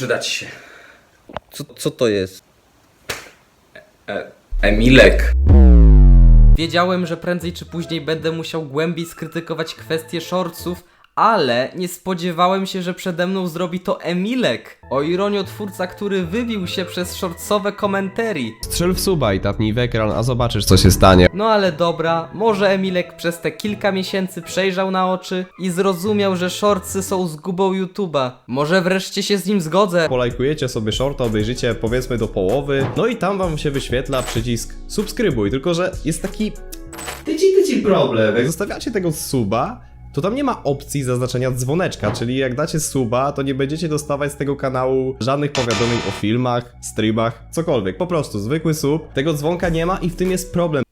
przydać się. Co, co to jest? E, Emilek. Wiedziałem, że prędzej czy później będę musiał głębiej skrytykować kwestię shortsów, ale nie spodziewałem się, że przede mną zrobi to Emilek. O ironio twórca, który wybił się przez shortsowe komentarii. Strzel w suba i tapnij w ekran, a zobaczysz co się stanie. No ale dobra, może Emilek przez te kilka miesięcy przejrzał na oczy i zrozumiał, że shortsy są zgubą YouTube'a. Może wreszcie się z nim zgodzę. Polajkujecie sobie shorta, obejrzycie powiedzmy do połowy, no i tam wam się wyświetla przycisk subskrybuj, tylko że jest taki tyci tyci problem. Jak zostawiacie tego suba, to tam nie ma opcji zaznaczenia dzwoneczka, czyli jak dacie suba, to nie będziecie dostawać z tego kanału żadnych powiadomień o filmach, streamach, cokolwiek. Po prostu zwykły sub, tego dzwonka nie ma i w tym jest problem.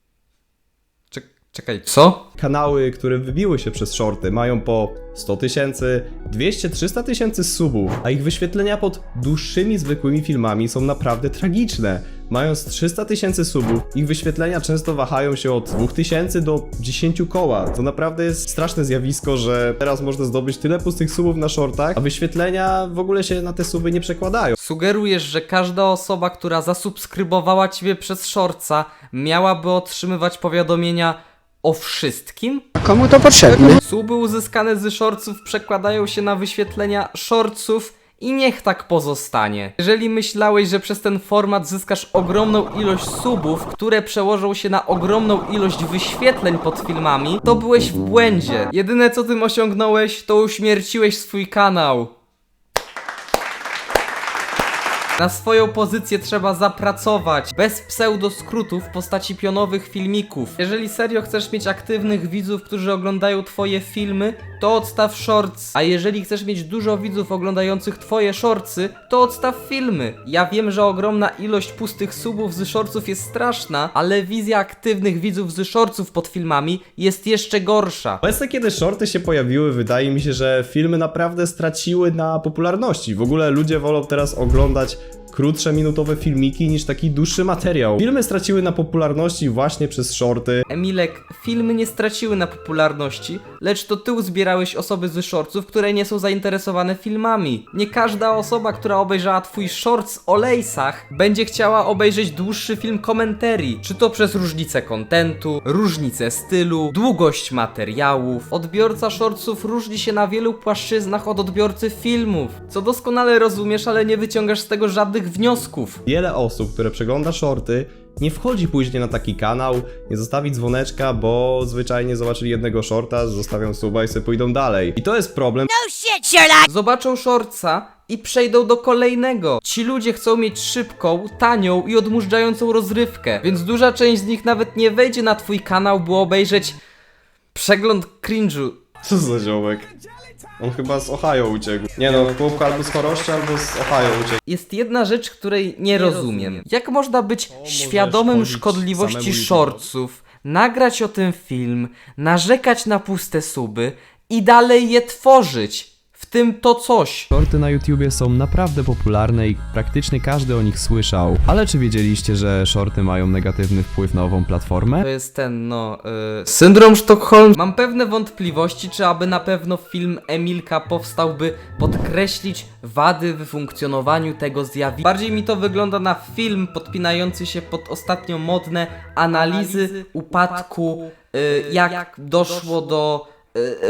Czek- czekaj, co? Kanały, które wybiły się przez shorty, mają po 100 tysięcy, 200, 300 tysięcy subów, a ich wyświetlenia pod dłuższymi, zwykłymi filmami są naprawdę tragiczne. Mając 300 tysięcy subów, ich wyświetlenia często wahają się od 2000 do 10 koła. To naprawdę jest straszne zjawisko, że teraz można zdobyć tyle pustych subów na shortach, a wyświetlenia w ogóle się na te suby nie przekładają. Sugerujesz, że każda osoba, która zasubskrybowała ciebie przez shortsa, miałaby otrzymywać powiadomienia o wszystkim? Komu to potrzebne? Suby uzyskane z shortsów przekładają się na wyświetlenia shortsów i niech tak pozostanie. Jeżeli myślałeś, że przez ten format zyskasz ogromną ilość subów, które przełożą się na ogromną ilość wyświetleń pod filmami, to byłeś w błędzie. Jedyne co tym osiągnąłeś, to uśmierciłeś swój kanał. Na swoją pozycję trzeba zapracować, bez pseudoskrótów w postaci pionowych filmików. Jeżeli serio chcesz mieć aktywnych widzów, którzy oglądają twoje filmy, to odstaw shorts. A jeżeli chcesz mieć dużo widzów oglądających twoje shortsy, to odstaw filmy. Ja wiem, że ogromna ilość pustych subów z shortsów jest straszna, ale wizja aktywnych widzów z shortsów pod filmami jest jeszcze gorsza. Obecnie, kiedy shorty się pojawiły, wydaje mi się, że filmy naprawdę straciły na popularności. W ogóle ludzie wolą teraz oglądać krótsze minutowe filmiki niż taki dłuższy materiał. Filmy straciły na popularności właśnie przez shorty. Emilek, filmy nie straciły na popularności, lecz to ty uzbierałeś osoby z shortsów, które nie są zainteresowane filmami. Nie każda osoba, która obejrzała twój shorts o lejsach, będzie chciała obejrzeć dłuższy film komentarii. Czy to przez różnicę kontentu, różnicę stylu, długość materiałów. Odbiorca shortsów różni się na wielu płaszczyznach od odbiorcy filmów. Co doskonale rozumiesz, ale nie wyciągasz z tego żadnych wniosków. Wiele osób, które przegląda shorty, nie wchodzi później na taki kanał, nie zostawi dzwoneczka, bo zwyczajnie zobaczyli jednego shorta, zostawią suba i sobie pójdą dalej. I to jest problem. Zobaczą shortsa i przejdą do kolejnego. Ci ludzie chcą mieć szybką, tanią i odmurzającą rozrywkę, więc duża część z nich nawet nie wejdzie na twój kanał, by obejrzeć przegląd cringe'u. Co za ziomek? On chyba z Ohio uciekł. Nie no, chłopka albo z Choroszczy, albo z Ohio uciekł. Jest jedna rzecz, której nie, rozumiem. Jak można być świadomym chodzić szkodliwości samemu shortsów, nagrać o tym film, narzekać na puste suby i dalej je tworzyć? W tym to coś. Shorty na YouTubie są naprawdę popularne i praktycznie każdy o nich słyszał. Ale czy wiedzieliście, że shorty mają negatywny wpływ na ową platformę? To jest ten, no. y, syndrom Sztokholm. Mam pewne wątpliwości, czy aby na pewno film Emilka powstałby podkreślić wady w funkcjonowaniu tego zjawiska. Bardziej mi to wygląda na film podpinający się pod ostatnio modne analizy upadku, y, jak doszło do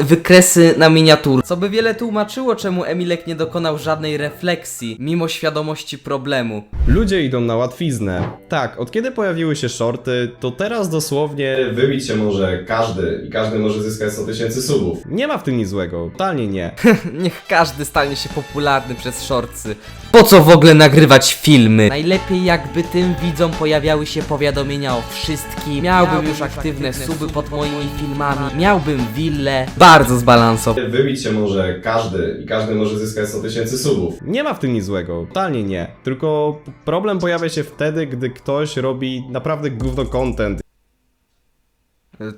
wykresy na miniatur. Co by wiele tłumaczyło, czemu Emilek nie dokonał żadnej refleksji, mimo świadomości problemu. Ludzie idą na łatwiznę. Tak, od kiedy pojawiły się shorty, to teraz dosłownie wybić się może każdy i każdy może zyskać 100 tysięcy subów. Nie ma w tym nic złego, totalnie nie. Niech każdy stanie się popularny przez shortsy. Po co w ogóle nagrywać filmy? Najlepiej jakby tym widzom pojawiały się powiadomienia o wszystkim. Miałbym już aktywne suby pod moimi filmami. Miałbym willę. Bardzo zbalansowane. Wybić się może każdy i każdy może zyskać 100 tysięcy subów. Nie ma w tym nic złego, totalnie nie. Tylko problem pojawia się wtedy, gdy ktoś robi naprawdę gówno content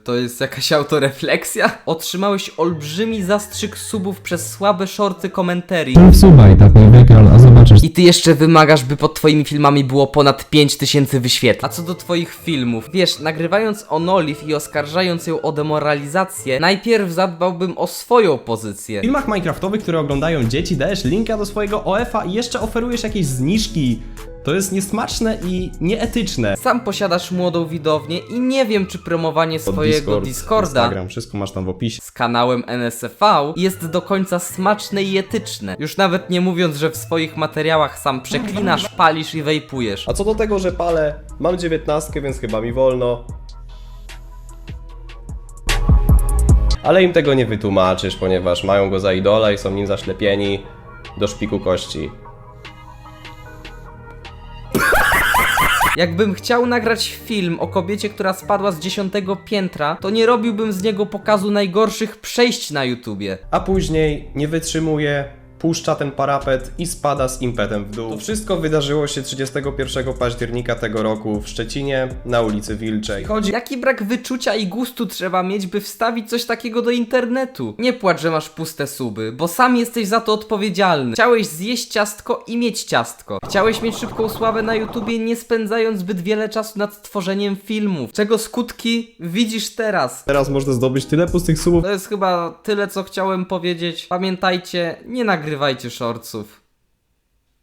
To jest jakaś autorefleksja? Otrzymałeś olbrzymi zastrzyk subów przez słabe shorty komentarii. Subaj taką wykral, a zobaczysz. I ty jeszcze wymagasz, by pod twoimi filmami było ponad 5000 wyświetleń. A co do twoich filmów? Wiesz, nagrywając o Noliv i oskarżając ją o demoralizację, najpierw zadbałbym o swoją pozycję. W filmach minecraftowych, które oglądają dzieci, dajesz linka do swojego OF-a i jeszcze oferujesz jakieś zniżki. To jest niesmaczne i nieetyczne. Sam posiadasz młodą widownię i nie wiem, czy promowanie swojego Discord, Discorda Instagram, wszystko masz tam w opisie. z kanałem NSFV jest do końca smaczne i etyczne. Już nawet nie mówiąc, że w swoich materiałach sam przeklinasz, palisz i wejpujesz. A co do tego, że palę, mam dziewiętnastkę, więc chyba mi wolno. Ale im tego nie wytłumaczysz, ponieważ mają go za idola i są nim zaślepieni do szpiku kości. Jakbym chciał nagrać film o kobiecie, która spadła z dziesiątego piętra, to nie robiłbym z niego pokazu najgorszych przejść na YouTubie. A później nie wytrzymuje, puszcza ten parapet i spada z impetem w dół. To wszystko wydarzyło się 31 października tego roku w Szczecinie na ulicy Wilczej. Chodzi Jaki brak wyczucia i gustu trzeba mieć, by wstawić coś takiego do internetu? Nie płacz, że masz puste suby, bo sam jesteś za to odpowiedzialny. Chciałeś zjeść ciastko i mieć ciastko. Chciałeś mieć szybką sławę na YouTubie, nie spędzając zbyt wiele czasu nad tworzeniem filmów. Czego skutki widzisz teraz. Teraz można zdobyć tyle pustych subów, To jest chyba tyle, co chciałem powiedzieć. Pamiętajcie, nie nagrywajcie shortsów.